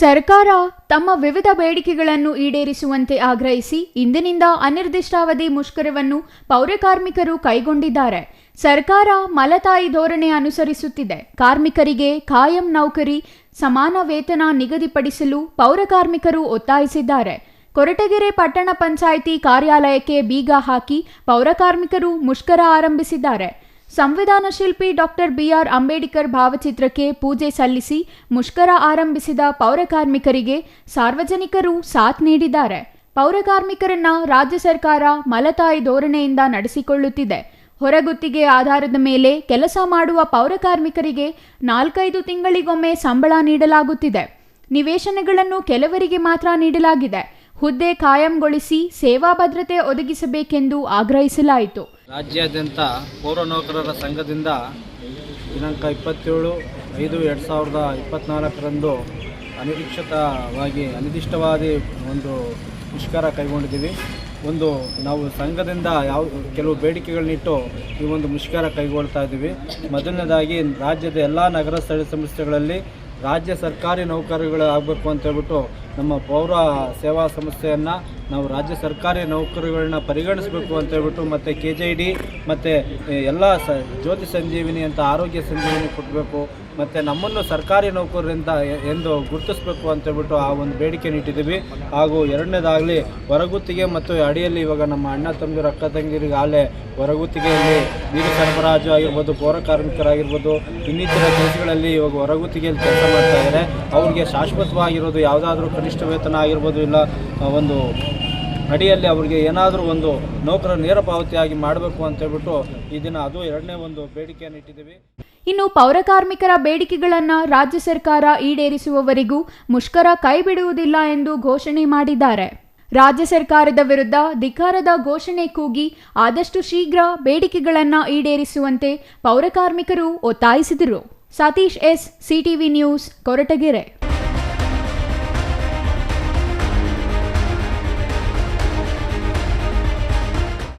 ಸರ್ಕಾರ ತಮ್ಮ ವಿವಿಧ ಬೇಡಿಕೆಗಳನ್ನು ಈಡೇರಿಸುವಂತೆ ಆಗ್ರಹಿಸಿ ಇಂದಿನಿಂದ ಅನಿರ್ದಿಷ್ಟಾವಧಿ ಮುಷ್ಕರವನ್ನು ಪೌರಕಾರ್ಮಿಕರು ಕೈಗೊಂಡಿದ್ದಾರೆ. ಸರ್ಕಾರ ಮಲತಾಯಿ ಧೋರಣೆ ಅನುಸರಿಸುತ್ತಿದೆ. ಕಾರ್ಮಿಕರಿಗೆ ಕಾಯಂ ನೌಕರಿ, ಸಮಾನ ವೇತನ ನಿಗದಿಪಡಿಸಲು ಪೌರಕಾರ್ಮಿಕರು ಒತ್ತಾಯಿಸಿದ್ದಾರೆ. ಕೊರಟಗೆರೆ ಪಟ್ಟಣ ಪಂಚಾಯಿತಿ ಕಾರ್ಯಾಲಯಕ್ಕೆ ಬೀಗ ಹಾಕಿ ಪೌರಕಾರ್ಮಿಕರು ಮುಷ್ಕರ ಆರಂಭಿಸಿದ್ದಾರೆ. ಸಂವಿಧಾನ ಶಿಲ್ಪಿ ಡಾಕ್ಟರ್ ಬಿಆರ್ ಅಂಬೇಡ್ಕರ್ ಭಾವಚಿತ್ರಕ್ಕೆ ಪೂಜೆ ಸಲ್ಲಿಸಿ ಮುಷ್ಕರ ಆರಂಭಿಸಿದ ಪೌರಕಾರ್ಮಿಕರಿಗೆ ಸಾರ್ವಜನಿಕರು ಸಾಥ್ ನೀಡಿದ್ದಾರೆ. ಪೌರಕಾರ್ಮಿಕರನ್ನ ರಾಜ್ಯ ಸರ್ಕಾರ ಮಲತಾಯಿ ಧೋರಣೆಯಿಂದ ನಡೆಸಿಕೊಳ್ಳುತ್ತಿದೆ. ಹೊರಗುತ್ತಿಗೆ ಆಧಾರದ ಮೇಲೆ ಕೆಲಸ ಮಾಡುವ ಪೌರಕಾರ್ಮಿಕರಿಗೆ ನಾಲ್ಕೈದು ತಿಂಗಳಿಗೊಮ್ಮೆ ಸಂಬಳ ನೀಡಲಾಗುತ್ತಿದೆ. ನಿವೇಶನಗಳನ್ನು ಕೆಲವರಿಗೆ ಮಾತ್ರ ನೀಡಲಾಗಿದೆ. ಹುದ್ದೆ ಕಾಯಂಗೊಳಿಸಿ ಸೇವಾ ಭದ್ರತೆ ಒದಗಿಸಬೇಕೆಂದು ಆಗ್ರಹಿಸಲಾಯಿತು. ರಾಜ್ಯಾದ್ಯಂತ ಪೌರ ನೌಕರರ ಸಂಘದಿಂದ ದಿನಾಂಕ ಇಪ್ಪತ್ತೇಳು ಐದು ಎರಡು ಸಾವಿರದ ಇಪ್ಪತ್ನಾಲ್ಕರಂದು ಅನಿರೀಕ್ಷಿತವಾಗಿ ಅನಿರ್ದಿಷ್ಟವಾದಿ ಒಂದು ಮುಷ್ಕರ ಕೈಗೊಂಡಿದ್ದೀವಿ. ಒಂದು ನಾವು ಸಂಘದಿಂದ ಯಾವ, ಕೆಲವು ಬೇಡಿಕೆಗಳನ್ನಿಟ್ಟು ಈ ಒಂದು ಮುಷ್ಕರ ಕೈಗೊಳ್ತಾ ಇದ್ದೀವಿ. ಮೊದಲನೇದಾಗಿ, ರಾಜ್ಯದ ಎಲ್ಲ ನಗರ ಸ್ಥಳೀಯ ಸಂಸ್ಥೆಗಳಲ್ಲಿ ರಾಜ್ಯ ಸರ್ಕಾರಿ ನೌಕರಿಗಳಾಗಬೇಕು ಆಗಬೇಕು ಅಂತ ಹೇಳ್ಬಿಟ್ಟು ನಮ್ಮ ಪೌರ ಸೇವಾ ಸಂಸ್ಥೆಯನ್ನು ನಾವು ರಾಜ್ಯ ಸರ್ಕಾರಿ ನೌಕರಿಗಳನ್ನ ಪರಿಗಣಿಸಬೇಕು ಅಂತ ಹೇಳ್ಬಿಟ್ಟು ಮತ್ತು ಕೆ ಜೆ ಡಿ ಮತ್ತು ಎಲ್ಲ ಸ ಜ್ಯೋತಿ ಸಂಜೀವಿನಿ ಅಂತ ಆರೋಗ್ಯ ಸಂಜೀವಿನಿ ಕೊಡಬೇಕು ಮತ್ತು ನಮ್ಮನ್ನು ಸರ್ಕಾರಿ ನೌಕರರಿಂದ ಎಂದು ಗುರುತಿಸಬೇಕು ಅಂತ ಹೇಳ್ಬಿಟ್ಟು ಆ ಒಂದು ಬೇಡಿಕೆ ಇಟ್ಟಿದ್ದೀವಿ. ಹಾಗೂ ಎರಡನೇದಾಗಲಿ ಹೊರಗುತ್ತಿಗೆ ಮತ್ತು ಅಡಿಯಲ್ಲಿ ಇವಾಗ ನಮ್ಮ ಅಣ್ಣ ತಮ್ಮದಿರು, ಅಕ್ಕ ತಂಗಿರಿಗೆ ಆಲೆ ಹೊರಗುತ್ತಿಗೆಯಲ್ಲಿ ನೀರು ಸರಬರಾಜು ಆಗಿರ್ಬೋದು, ಪೌರ ಕಾರ್ಮಿಕರಾಗಿರ್ಬೋದು, ಇನ್ನಿತರ ಕೆಲಸಗಳಲ್ಲಿ ಇವಾಗ ಹೊರಗುತ್ತಿಗೆಯಲ್ಲಿ ಕೆಲಸ ಮಾಡ್ತಾ ಇದ್ದಾರೆ. ಅವ್ರಿಗೆ ಶಾಶ್ವತವಾಗಿರೋದು ಯಾವುದಾದ್ರೂ ಕನಿಷ್ಠ ವೇತನ ಆಗಿರ್ಬೋದು ಇಲ್ಲ ಒಂದು ಅಡಿಯಲ್ಲಿ ಅವರಿಗೆ ಏನಾದರೂ ಒಂದು ನೌಕರ ನೇರ ಪಾವತಿಯಾಗಿ ಮಾಡಬೇಕು ಅಂತ ಹೇಳ್ಬಿಟ್ಟು ಈ ದಿನ ಅದು ಎರಡನೇ ಒಂದು ಬೇಡಿಕೆಯನ್ನು ಇಟ್ಟಿದ್ದೀವಿ. ಇನ್ನು ಪೌರಕಾರ್ಮಿಕರ ಬೇಡಿಕೆಗಳನ್ನು ರಾಜ್ಯ ಸರ್ಕಾರ ಈಡೇರಿಸುವವರೆಗೂ ಮುಷ್ಕರ ಕೈಬಿಡುವುದಿಲ್ಲ ಎಂದು ಘೋಷಣೆ ಮಾಡಿದ್ದಾರೆ. ರಾಜ್ಯ ಸರ್ಕಾರದ ವಿರುದ್ಧ ಧಿಕ್ಕಾರದ ಘೋಷಣೆ ಕೂಗಿ ಆದಷ್ಟು ಶೀಘ್ರ ಬೇಡಿಕೆಗಳನ್ನು ಈಡೇರಿಸುವಂತೆ ಪೌರಕಾರ್ಮಿಕರು ಒತ್ತಾಯಿಸಿದರು. Satish S, CTV news, Koratagere.